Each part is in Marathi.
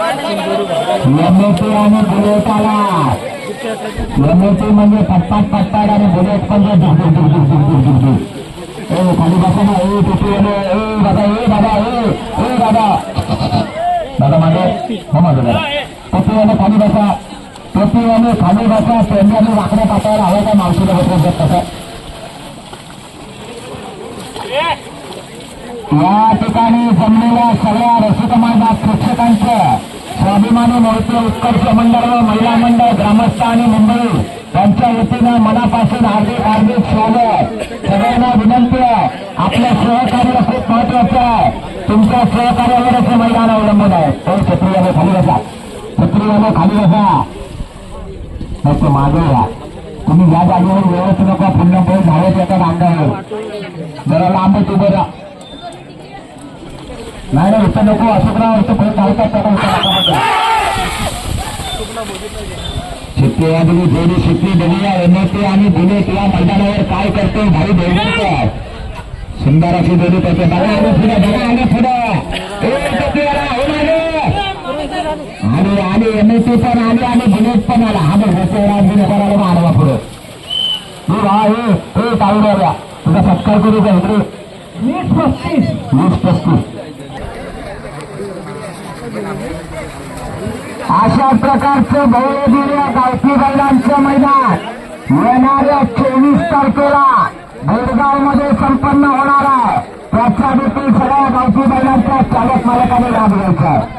एमएटी आणि बुलेट आला. म्हणजे पट्टात पट्टात आणि बुलेट पण खाली बसा ना. ए टोपी ए दादा ए दादा ए ए दादा. दादा मागे. हो माझं आणि खाली बसा. टोपी आणि खाली बसा. सोंडी आणि वाकड्या पाटावर हवा का? मावशीला बसवत तसं या ठिकाणी जमलेल्या सगळ्या रसिकमार्गात शिक्षकांचं स्वाभिमानी महोत्सव उत्कर्ष मंडळ व महिला मंडळ ग्रामस्थ आणि मुंबई यांच्या वतीनं मनापासून हार्दिक हार्दिक स्वागत. सगळ्यांना विनंती आहे. आपलं सहकार्य खूप महत्वाचं आहे. तुमच्या सहकार्यावरच हे मैदान अवलंबून आहे. हो, तो छत्रीयाने खाली बसा. क्षत्रियाने खाली बसा. मग मागे या. तुम्ही या जागेवर व्यवस्थित नका पुन्हा पळून झाले त्याच्या अंगावर. जरा लांब उभं राहा. नाही नाही इथं नको अशोकराव इथं पुढे चालतात त्याला इथं जोडी शिट्टी बघूया एमएटी आणि बुलेट या मैदानावर काय करते भाई देवकर सुंदर अशी जोडी करते बघा आणि पुढे बघा आणि पुढे. हो आणि आणि एमएटी पण आली आणि बुलेट पण आला. हा बघ होते करायला मानवा पुढे. हे बा हे हे तावड्या तुझा सत्कार करू का इकडे? वीस पस्तीस. वीस पस्तीस. अशा प्रकारचं भव्यदिव्य गावठी बैलांचं मैदान येणाऱ्या चोवीस तारखेला बेळगावमध्ये संपन्न होणार आहे. त्याच्या देखील सगळ्या गावठी बैलांच्या चालक मालकाने लाभ घ्यायचा आहे.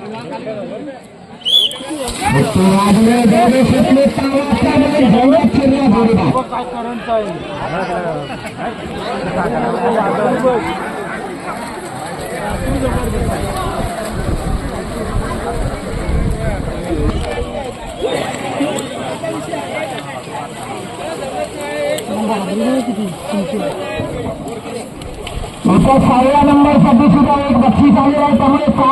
उनको साढ़े नंबर से दूसरी एक बच्ची साढ़े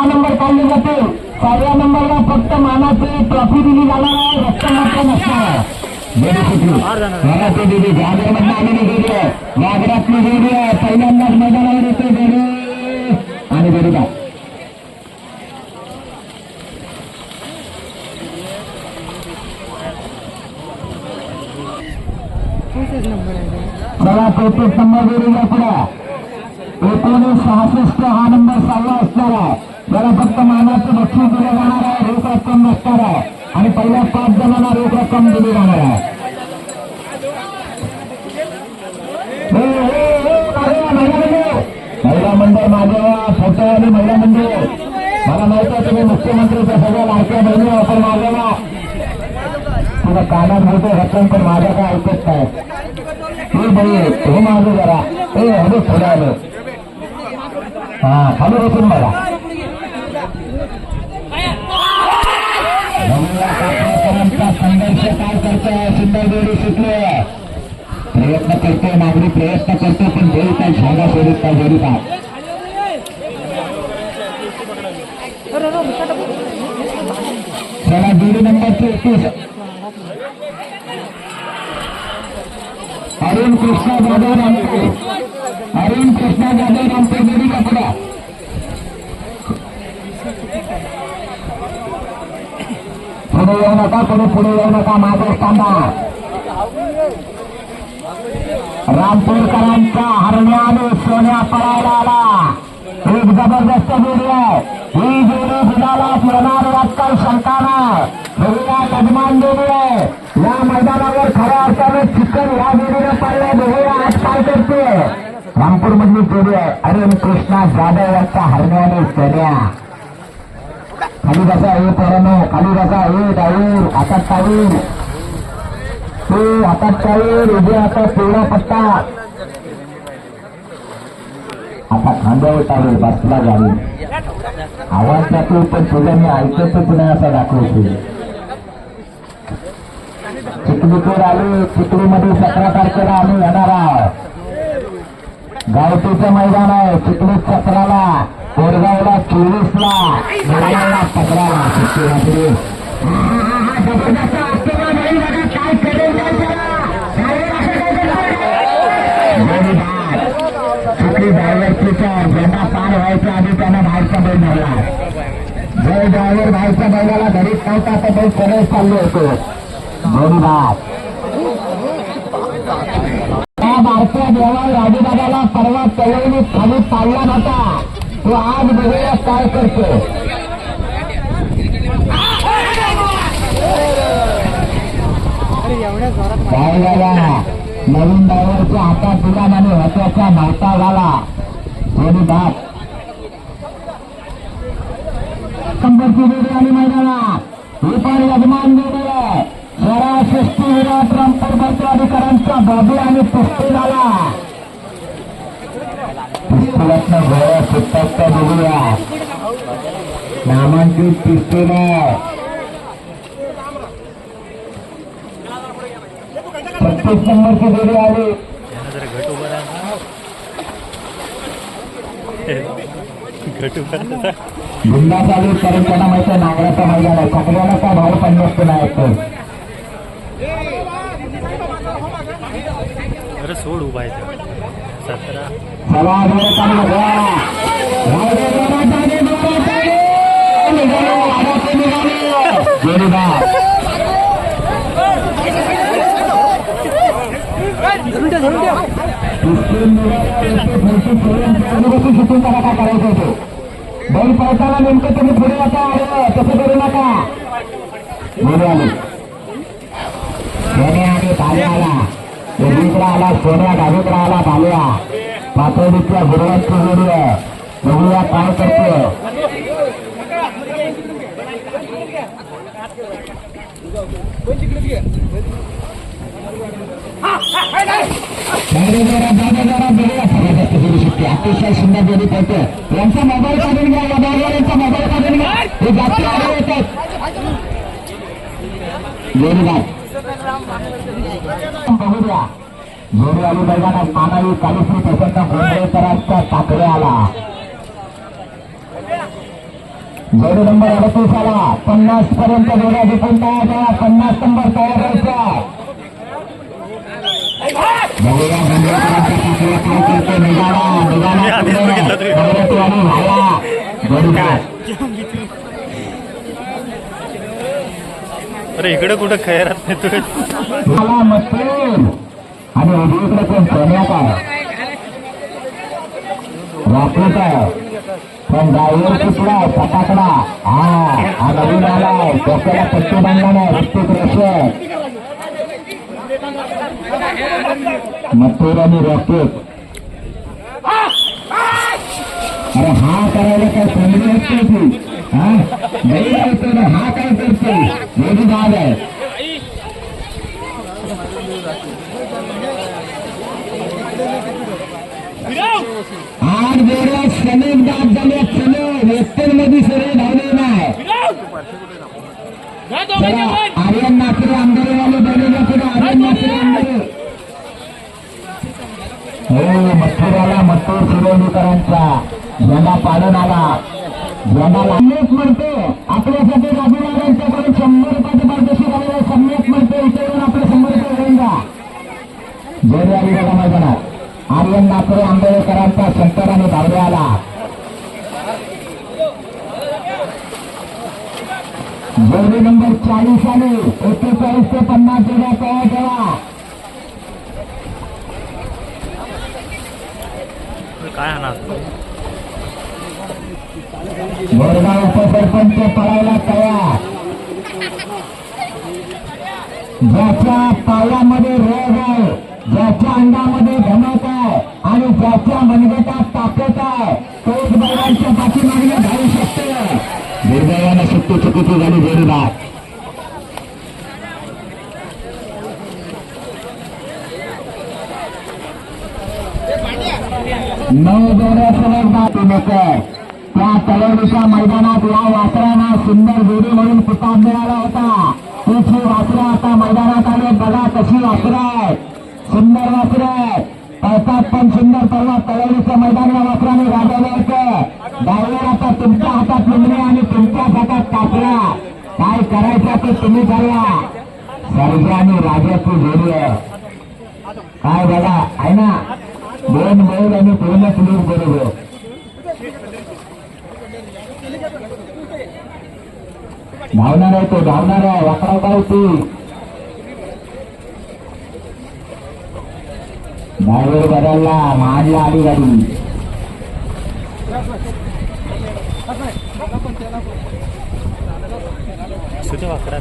नंबर का लेते हैं सहाव्या नंबरला फक्त मानाची ट्रॉफी दिली जाणार आहे. रक्कम मात्र नसणार आहे. गेली दिली जागरमधनं आलेली गेली आहे. जागरातली गेली आहे. पहिल्यांदाच मैदानावर येते गेली आणि गेली का चला चौतीस नंबर गेली पुढे एकोणीस सहासष्ट हा नंबर सहावा असणार आहे याला फक्त मानाचं बक्षीस दिलं जाणार आहे रोख रक्कम नसणार आहे आणि पहिल्या पाच जणांना रोख रक्कम दिली जाणार आहे हे, हे, हे, मागे वा, महिला मंडळ. महिला मंडळ माझ्या वा, फोटो आणि महिला मंडळ मला माहिती आहे तुम्ही मुख्यमंत्रीच्या सगळ्या लाडक्या बहिणी आपण माझ्या वा तुला कानात होतो रक्कम पण माझ्या काय ऐकत नाही हे बाई हे माझं जरा हे हवे थोडं हा खाली बसून बघा. संघर्ष काय करतोय? सुंदर जोडी सुटले. प्रयत्न करतोय नागरी प्रयत्न करतो पण देऊ काय सांगा सोडित काय जरी काय? चला जोडी नंबर एकतीस. अरुण कृष्णा जाधव रामपूर अरुण कृष्णा जाधव रामपूर जोडी कपडा पुढे येऊ नका कोणी पुढे येऊ नका माझा थांबा रामपूरकरांचा हरण्याने सोन्या पळायला आला एक जबरदस्त जोडी आहे ही जोडी गुलाला येणार यात काही शंका नाही बघूया यजमान जोडी आहे या मैदानावर खऱ्या अर्थाने चिकन या जोडीने पडले बघूया आज काय करते रामपूर मधली अरुण कृष्णा जाधव यांचा हरण्याने सोन्या खाली बसा हे पोरांनो. खाली बसा हे डाऊर हातात टाळूर हे हो, हातात टाळूर उभे आता पिवळा पट्टा. आता खांद्यावर टाळूर बसला जाऊ आवाज दाखवू पण तुझ्या मी ऐकतो पुन्हा असा दाखवतो चिखलीपूर आलो चिखलीमध्ये सतरा तारखेला आम्ही येणार आहोत. गावठीचं मैदान आहे चिखली सतराला कोरगावला चोवीसला मुंबईला सतराला चिखलीमध्ये काय ड्रायव्हरचा झेंडा पार व्हायच्या आधी त्यानं बाहेरचा बैल धरला. जय ड्रायव्हर बाहेरच्या बैलाला घरीच नव्हता तर बैल सरळ चाललो होतो. धन्यवाद. त्या बारक्या देवाल राजूदादाला परवा तळवणी खाली पाडला नव्हता. तो आज बघूया काय करतो? काय झाला नवीन ड्रायव्हरच्या हातात दिला आणि हत्याचा माहिता झाला. दोन्ही बाप बाबू आणि पुष्टी झाला गोळ्या सुटतात त्या बघूया. नामांकित पिस्तूल पस्तीस नंबरची जोडी आली. यांना जरा घट उभा घट उभा जिल्हा चालू करून त्यांना माहिती नागराचा नांगराचा मैदान आहे. सगळ्याला का भाऊ पडले असते नाही तर अरे सोड उभा आहे तो. सतरा चला जोरात चालू करा. राहू दे, जोरात चालू, जोरात चालू. निघालो, वाड्यात निघालो. जोडीदार. पिस्तूल निघालं, इथे फरशी सोडून आजूबाजू शूटिंग करा उभा आहे सतरा. बैल पळताना नेमकं तुम्ही पुढे आता आलं तसं करू नका पुढे आले सोन्या आला उजवीकडे आला सोन्या डावीकडे आला बाल्या पातळीतल्या गुरुवांची जोडी आहे. बघूया काय करतो शकते अतिशय सुंदर बोली पडते यांचा मोबाईल काढून घ्या मोबाईलवर यांचा मोबाईल काढून घ्या. हे जास्त आले येतात जोडीदार बघू द्या जोडी आली मैदानात मानावी कालीश्री प्रसन्न गोंधळेकरांचा टाकरे आला जोडी नंबर अडतीस आला पन्नास पर्यंत जोड्या जिंकून तयार झाला पन्नास नंबर तयार व्हायचा बघूया गोंधळेकरांचा टाकरे काय करतो निघाला निघाला पुढे. भैरवटीवाणी व्हायला जोडीदार अरे इकडे कुठं खैरात आणि उजवीकडे कोण पण ड्रायव्हर कुठला फटाकडा हा हा नवीन आलाय. डोक्याला पट्टी बांधला नाही ऋतिक रोशन आणि रॉकेट अरे हा करायला काय समजली असते नाही करतो ना हा काय करतो मोठी बाब आहे आठ जोड्या समीप दाब झाल्या समीप व्यक्तींमध्ये सगळे धावले नाही चला आर्यन नाकरे आमदारवाले बनलेले पुढे आर्यन नाकरे आमदार हो मथुर आला मथुर शिरोडीकरांचा झेंडा आला सम्यक म्हणते आपल्यासाठी राजूदारांच्याकडून शंभर रुपयाचे पारदर्शी झालेला सम्यक म्हणते इथे येऊन आपले शंभर रुपये घेऊन जा. जोडी आली बघा मैदानात. आर्यन नाकरे आंबेडकरांचा शंकर आणि धावडे आला. जोडी नंबर चाळीस आली. एकेचाळीस ते पन्नास जोड्या तयार ठेवा. काय आणा बोरगाव उपसरपंच पळायला तयार. ज्याच्या पायामध्ये रोग आहे ज्याच्या अंगामध्ये धमक आहे आणि ज्याच्या मनगटात ताकद आहे तोच बैलांच्या पाठीमागे धावू शकतो. दुर्दैवानं सुट्टी चुकी चुकीची झाली जोडीदार नऊ जोड्या सलग या त्या तलवडीच्या मैदानात या वासरांना सुंदर जोडी म्हणून किताब मिळाला होता. तीच ही वासरं आता मैदानात आले. बघा कशी वासरं आहे सुंदर वासरं आहे पळतात पण सुंदर परवा तलवडीचं मैदानला वासराने गाजवलं होतं. डायव्हर आता तुमच्या हातात लिंगणे आणि तुमच्याच हातात कापला. काय करायचं ते तुम्ही ठरवा. सर्जा आणि राजाची जोडी आहे. काय बघा आहे ना? दोन बैल आणि पूर्ण लोक बरोबर. धावणार आहे तो धावणार आहे वाकडाव काय ती ड्रायव्हर बदलला मारला आली गाडी. वाकडा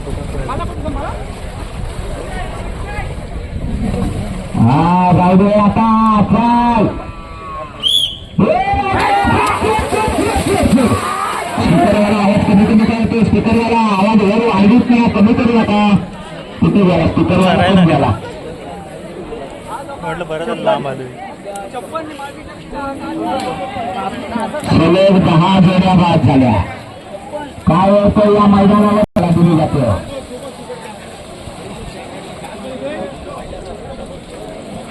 हा जाऊ दे आता स्पीकरवाला आवाज वर वाढवीत नाही कमी करू आता. किती गेला स्पीकरवाला म्हटलं बरं झालं लांब आलोय सलग दहा जोड्या बाद झाल्या. काय होतं या मैदानाला? दिली जाते.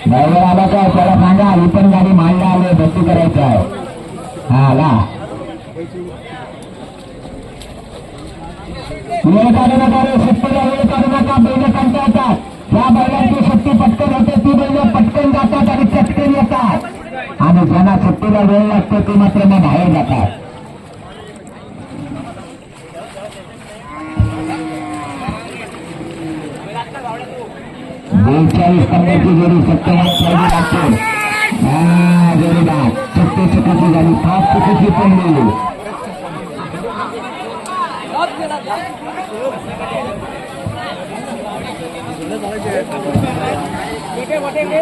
ड्रायव्हर आला का? त्याला सांगा ही पण गाडी मांडला आले भरती करायचं आहे. हा आला. वेळ शेतकरी नका रे बैल सांगता येतात ज्या बैलांची शक्ती पटकन होते ती बैल पटकन जातात आणि चटकन येतात आणि ज्यांना शक्तीला वेळ लागतो ते मात्र मग बाहेर जातात बेचाळीस कन्याची जोडी सत्तेवर पाहिजे लागते हा जोडीदार सत्ते चुकीची झाली पाच चुकीची पण मिळली पडली